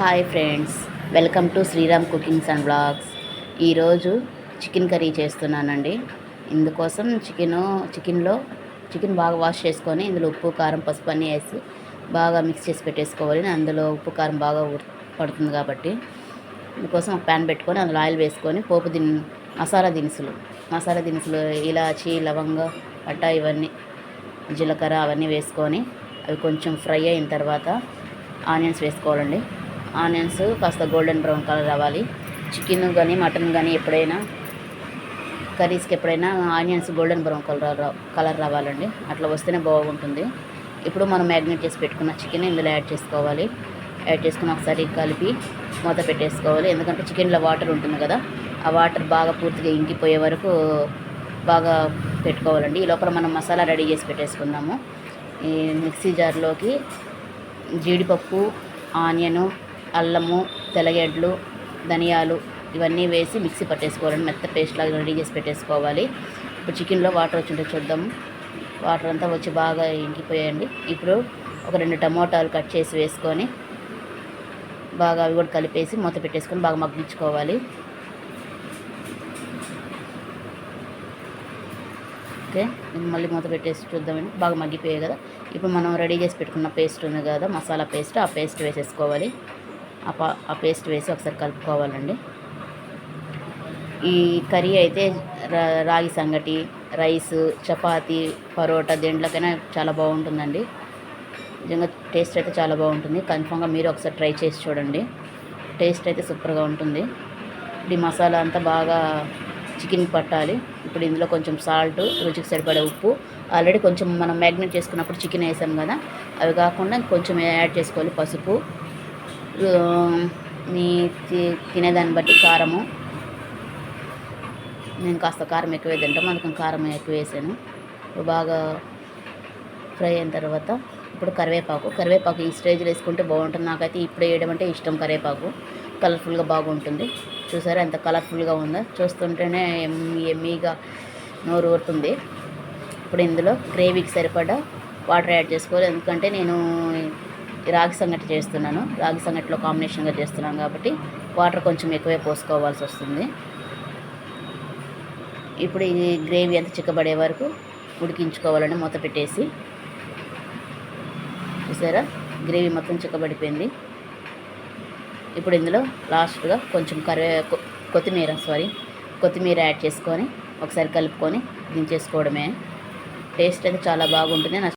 Hi friends welcome to Sriram cookings and blogs ఈరోజు chicken curry చేస్తున్నానండి. ఇందుకోసం chicken చికెన్లో చికెన్ బాగా వాష్ చేసుకొని ఇందులో ఉప్పు కారం పసుపు అన్నీ వేసి బాగా మిక్స్ చేసి పెట్టేసుకోవాలి. అందులో ఉప్పు కారం బాగా పడుతుంది కాబట్టి ఇందుకోసం ఒక ప్యాన్ పెట్టుకొని అందులో ఆయిల్ వేసుకొని పోపు దిన్ మసాలా దినుసులు మసాలా దినుసులు ఇలాచి లవంగ పట్ట ఇవన్నీ జీలకర్ర అవన్నీ వేసుకొని అవి కొంచెం ఫ్రై అయిన తర్వాత ఆనియన్స్ వేసుకోవాలండి. ఆనియన్స్ కాస్త గోల్డెన్ బ్రౌన్ కలర్ రావాలి. చికెన్ కానీ మటన్ కానీ ఎప్పుడైనా కర్రీస్కి ఎప్పుడైనా onions golden brown colour colour రావాలండి. అట్లా వస్తేనే బాగుంటుంది. ఇప్పుడు మనం మ్యాగ్నేట్ చేసి పెట్టుకున్న చికెన్ ఇందులో యాడ్ చేసుకోవాలి. యాడ్ చేసుకుని ఒకసారి కలిపి మూత పెట్టేసుకోవాలి. ఎందుకంటే చికెన్లో వాటర్ ఉంటుంది కదా ఆ వాటర్ బాగా పూర్తిగా ఇంకిపోయే వరకు బాగా పెట్టుకోవాలండి. ఈ లోపల మనం మసాలా రెడీ చేసి పెట్టేసుకుందాము. ఈ మిక్సీ జార్లోకి జీడిపప్పు ఆనియను అల్లము తెల్లగడ్డలు ధనియాలు ఇవన్నీ వేసి మిక్సీ పట్టేసుకోవాలండి. మెత్త పేస్ట్ లాగా రెడీ చేసి పెట్టేసుకోవాలి. ఇప్పుడు చికెన్లో వాటర్ వచ్చింటే చూద్దాము వాటర్ అంతా వచ్చి బాగా ఇంకిపోయాయండి. ఇప్పుడు ఒక రెండు టమోటాలు కట్ చేసి వేసుకొని బాగా అవి కూడా కలిపేసి మూత పెట్టేసుకొని బాగా మగ్గించుకోవాలి. ఓకే ఇది మళ్ళీ మూత పెట్టేసి చూద్దామండి. బాగా మగ్గిపోయాయి కదా. ఇప్పుడు మనం రెడీ చేసి పెట్టుకున్న పేస్ట్ ఉంది కదా మసాలా పేస్ట్ ఆ పేస్ట్ వేసేసుకోవాలి. ఆ పా ఆ పేస్ట్ వేసి ఒకసారి కలుపుకోవాలండి. ఈ కర్రీ అయితే రా- రాగి సంగటి రైస్ చపాతి పరోటా దేంట్లోకైనా చాలా బాగుంటుందండి. నిజంగా టేస్ట్ అయితే చాలా బాగుంటుంది. కన్ఫామ్గా మీరు ఒకసారి ట్రై చేసి చూడండి. టేస్ట్ అయితే సూపర్గా ఉంటుంది. ఇప్పుడు ఈ మసాలా అంతా బాగా చికెన్ పట్టాలి. ఇప్పుడు ఇందులో కొంచెం సాల్ట్ రుచికి సరిపడే ఉప్పు. ఆల్రెడీ కొంచెం మనం మ్యాగ్నేట్ చేసుకున్నప్పుడు చికెన్ వేసాం కదా. అవి కాకుండా కొంచెం యాడ్ చేసుకోవాలి పసుపు. మీ తి- తినేదాన్ని బట్టి కారము. నేను కాస్త కారం ఎక్కువ తింటాం అందుకని కారం ఎక్కువ వేసాను. బాగా ఫ్రై అయిన తర్వాత ఇప్పుడు కరివేపాకు కరివేపాకు ఈ స్టేజ్లో వేసుకుంటే బాగుంటుంది. నాకైతే ఇప్పుడు వేయడం అంటే ఇష్టం కరివేపాకు. కలర్ఫుల్గా బాగుంటుంది. చూసారా ఎంత కలర్ఫుల్గా ఉందో. చూస్తుంటేనే ఎమ్మి ఎమ్మీగా నోరు ఊరుతుంది. ఇప్పుడు ఇందులో గ్రేవీకి సరిపడా వాటర్ యాడ్ చేసుకోవాలి. ఎందుకంటే నేను రాగి సంగటి చేస్తున్నాను. రాగి సంగటిలో కాంబినేషన్గా చేస్తున్నాను కాబట్టి వాటర్ కొంచెం ఎక్కువే పోసుకోవాల్సి వస్తుంది. ఇప్పుడు ఈ గ్రేవీ అంత చిక్కబడే వరకు ఉడికించుకోవాలని మూత పెట్టేసి చూసారా? గ్రేవీ మొత్తం చిక్కబడిపోయింది. ఇప్పుడు ఇందులో లాస్ట్గా కొంచెం కరివే కొత్తిమీర సారీ కొత్తిమీర యాడ్ చేసుకొని ఒకసారి కలుపుకొని దించేసుకోవడమే. టేస్ట్ అయితే చాలా బాగుంటుంది.